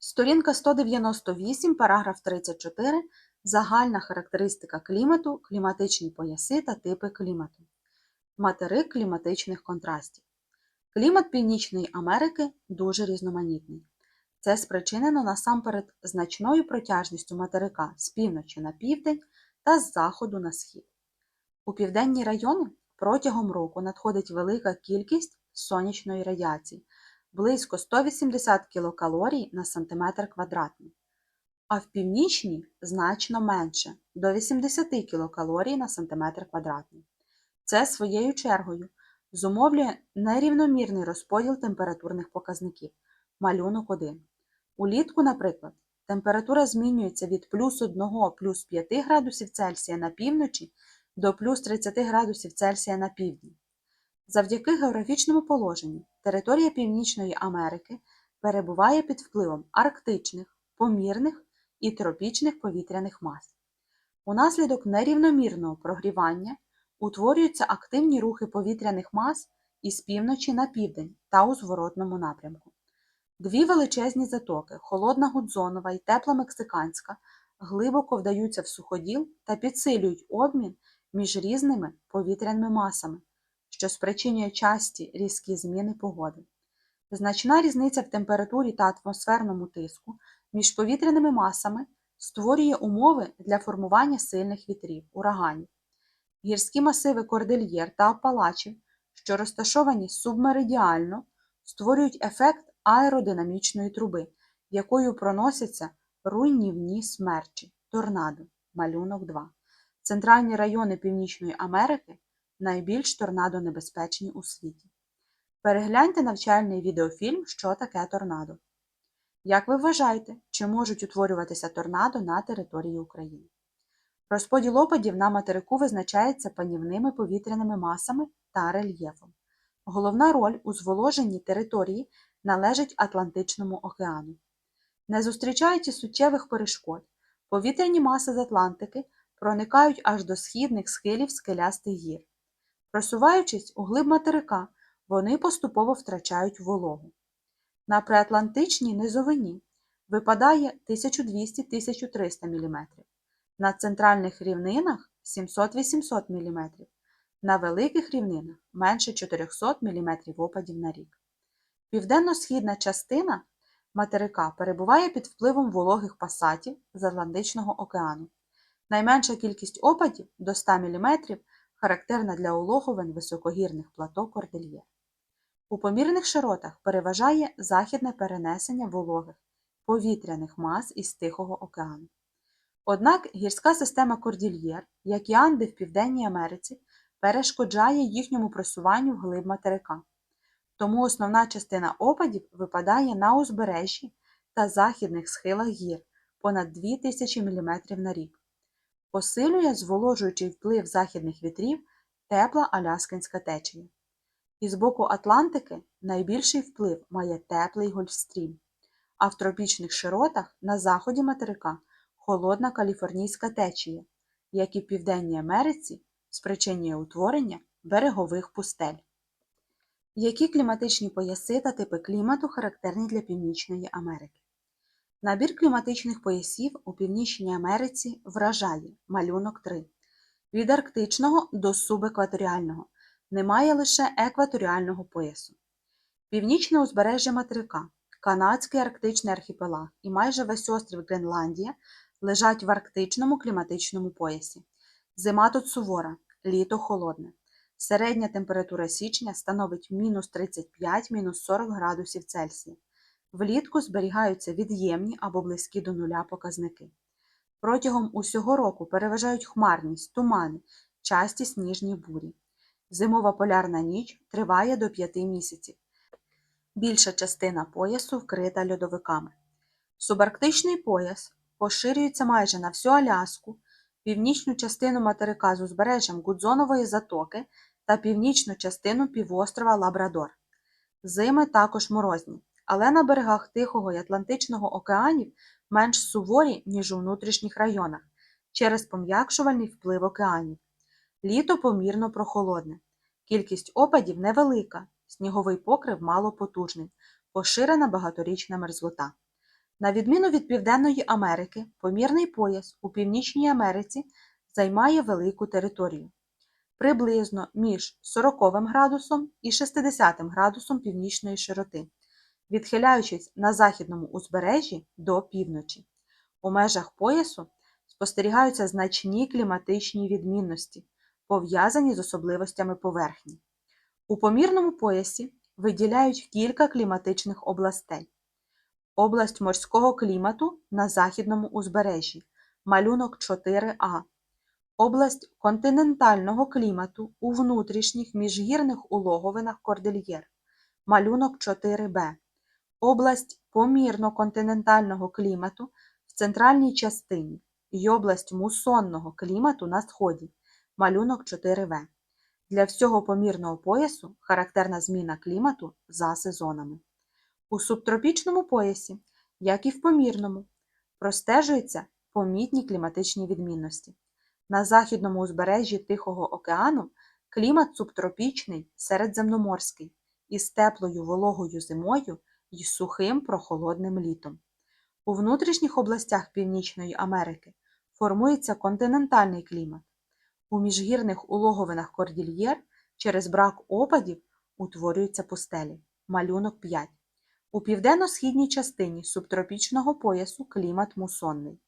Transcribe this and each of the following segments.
Сторінка 198, параграф 34. Загальна характеристика клімату, кліматичні пояси та типи клімату. Материк кліматичних контрастів. Клімат Північної Америки дуже різноманітний. Це спричинено насамперед значною протяжністю материка з півночі на південь та з заходу на схід. У південні райони протягом року надходить велика кількість сонячної радіації близько 180 кілокалорій на сантиметр квадратний, а в північній значно менше до 80 кілокалорій на сантиметр квадратний. Це своєю чергою зумовлює нерівномірний розподіл температурних показників. Малюнок 1. Улітку, наприклад, температура змінюється від плюс 1 плюс 5 градусів Цельсія на півночі до плюс 30 градусів Цельсія на півдні. Завдяки географічному положенню територія Північної Америки перебуває під впливом арктичних, помірних і тропічних повітряних мас. Унаслідок нерівномірного прогрівання утворюються активні рухи повітряних мас із півночі на південь та у зворотному напрямку. Дві величезні затоки холодна Гудзонова і тепла Мексиканська глибоко вдаються в суходіл та підсилюють обмін між різними повітряними масами, що спричинює часті різкі зміни погоди. Значна різниця в температурі та атмосферному тиску між повітряними масами створює умови для формування сильних вітрів, ураганів. Гірські масиви Кордильєр та Апалачів, що розташовані субмеридіально, створюють ефект аеродинамічної труби, якою проносяться руйнівні смерчі, торнадо, малюнок 2. Центральні райони Північної Америки найбільш торнадонебезпечні у світі. Перегляньте навчальний відеофільм Що таке торнадо. Як ви вважаєте, чи можуть утворюватися торнадо на території України? Розподіл опадів на материку визначається панівними повітряними масами та рельєфом. Головна роль у зволоженні території належить Атлантичному океану. Не зустрічаючи суттєвих перешкод, повітряні маси з Атлантики проникають аж до східних схилів скелястих гір. Просуваючись у глиб материка, вони поступово втрачають вологу. На приатлантичній низовині випадає 1200-1300 мм, на центральних рівнинах 700-800 мм, на великих рівнинах менше 400 мм опадів на рік. Південно-східна частина материка перебуває під впливом вологих пасатів з Атлантичного океану. Найменша кількість опадів до 100 мм характерна для улоговин високогірних плато Кордильєр. У помірних широтах переважає західне перенесення вологих повітряних мас із Тихого океану. Однак гірська система Кордільєр, як і Анди в Південній Америці, перешкоджає їхньому просуванню вглиб материка. Тому основна частина опадів випадає на узбережжі та західних схилах гір понад 2000 мм на рік. Посилює зволожуючий вплив західних вітрів тепла Аляскинська течія. І з боку Атлантики найбільший вплив має теплий Гольфстрім, а в тропічних широтах на заході материка холодна каліфорнійська течія, як і в Південній Америці спричинює утворення берегових пустель. Які кліматичні пояси та типи клімату характерні для Північної Америки? Набір кліматичних поясів у Північній Америці вражає малюнок 3. Від арктичного до субекваторіального немає лише екваторіального поясу. Північне узбережжя материка, Канадський арктичний архіпелаг і майже весь острів Гренландія лежать в арктичному кліматичному поясі. Зима тут сувора, літо холодне. Середня температура січня становить мінус 35-40 градусів Цельсія. Влітку зберігаються від'ємні або близькі до нуля показники. Протягом усього року переважають хмарність, тумани, часті сніжні бурі. Зимова полярна ніч триває до 5 місяців. Більша частина поясу вкрита льодовиками. Субарктичний пояс поширюється майже на всю Аляску, північну частину материка з узбережжям Гудзонової затоки та північну частину півострова Лабрадор. Зими також морозні, але на берегах Тихого і Атлантичного океанів менш суворі, ніж у внутрішніх районах, через пом'якшувальний вплив океанів. Літо помірно прохолодне. Кількість опадів невелика, сніговий покрив малопотужний, поширена багаторічна мерзлота. На відміну від Південної Америки, помірний пояс у Північній Америці займає велику територію приблизно між 40 градусом і 60 градусом північної широти, відхиляючись на західному узбережжі до півночі. У межах поясу спостерігаються значні кліматичні відмінності, пов'язані з особливостями поверхні. У помірному поясі виділяють кілька кліматичних областей. Область морського клімату на західному узбережжі, малюнок 4А. Область континентального клімату у внутрішніх міжгірних улоговинах Кордильєр, малюнок 4Б. Область помірно-континентального клімату в центральній частині і область мусонного клімату на сході, малюнок 4В. Для всього помірного поясу характерна зміна клімату за сезонами. У субтропічному поясі, як і в помірному, простежуються помітні кліматичні відмінності. На західному узбережжі Тихого океану клімат субтропічний середземноморський із теплою вологою зимою і сухим прохолодним літом. У внутрішніх областях Північної Америки формується континентальний клімат. У міжгірних улоговинах Кордільєр через брак опадів утворюються пустелі. Малюнок 5. У південно-східній частині субтропічного поясу клімат мусонний.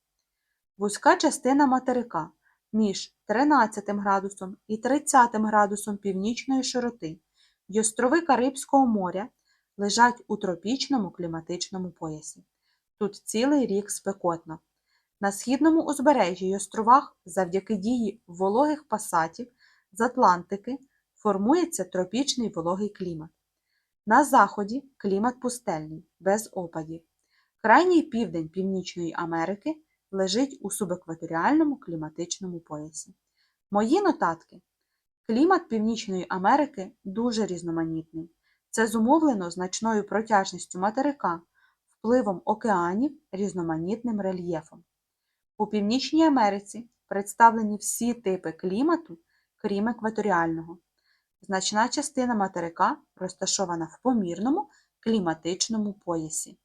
Вузька частина материка між 13 градусом і 30 градусом північної широти й острови Карибського моря лежать у тропічному кліматичному поясі. Тут цілий рік спекотно. На східному узбережжі й островах завдяки дії вологих пасатів з Атлантики формується тропічний вологий клімат. На заході клімат пустельний, без опадів. Крайній південь Північної Америки лежить у субекваторіальному кліматичному поясі. Мої нотатки. Клімат Північної Америки дуже різноманітний. Це зумовлено значною протяжністю материка, впливом океанів, різноманітним рельєфом. У Північній Америці представлені всі типи клімату, крім екваторіального. Значна частина материка розташована в помірному кліматичному поясі.